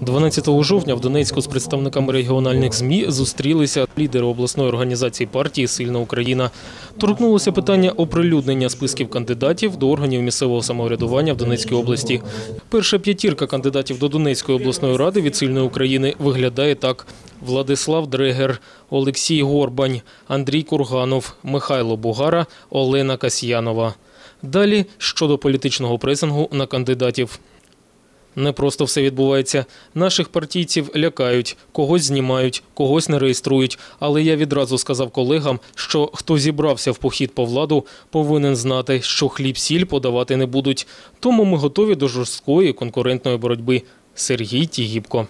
12 жовтня в Донецьку з представниками регіональних ЗМІ зустрілися лідери обласної організації партії Сильна Україна. Торкнулося питання оприлюднення списків кандидатів до органів місцевого самоврядування в Донецькій області. Перша п'ятірка кандидатів до Донецької обласної ради від Сильної України виглядає так: Владислав Дрегер, Олексій Горбань, Андрій Курганов, Михайло Бугара, Олена Касьянова. Далі щодо політичного пресингу на кандидатів. Не просто все відбувається. Наших партійців лякають, когось знімають, когось не реєструють. Але я відразу сказав колегам, що хто зібрався в похід по владу, повинен знати, що хліб-сіль подавати не будуть. Тому ми готові до жорсткої конкурентної боротьби. Сергій Тігіпко.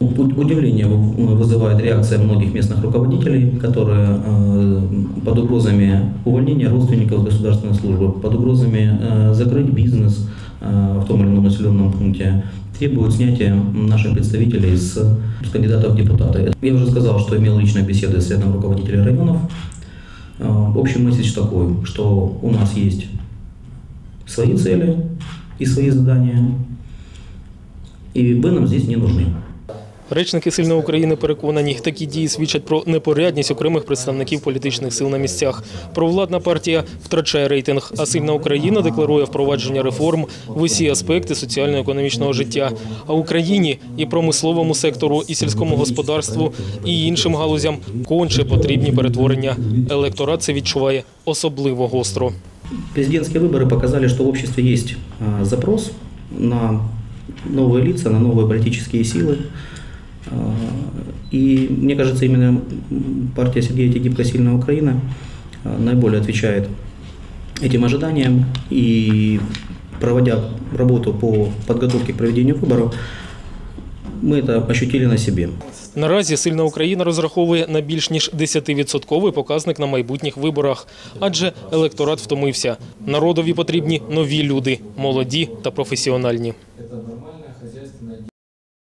Удивление вызывает реакция многих местных руководителей, которые э, под угрозами увольнения родственников государственной службы, под угрозами э, закрыть бизнес э, в том или ином населенном пункте, требуют снятия наших представителей с, с кандидатов в депутаты. Я уже сказал, что имел личные беседы с рядом руководителей районов. Общий месседж такой, что у нас есть свои цели и свои задания, и вы нам здесь не нужны. Речники Сильної України переконані, такі дії свідчать про непорядність окремих представників політичних сил на місцях. Провладна партія втрачає рейтинг, а сильна Україна декларує впровадження реформ в усі аспекти соціально-економічного життя. А Україні і промисловому сектору, і сільському господарству, і іншим галузям конче потрібні перетворення. Електорат це відчуває особливо гостро. Президентские выборы показали, что в обществе есть а, запрос на новые лица, на новые политические силы. А, И мне кажется, именно м, партия Сергея Тегибко «Сильная Украина» а, наиболее отвечает этим ожиданиям. И проводя работу по подготовке к проведению выборов, мы это ощутили на себе. Наразі сильна Україна розраховує на більш ніж 10% показник на майбутніх виборах, адже електорат втомився. Народові потрібні нові люди, молоді та професіональні.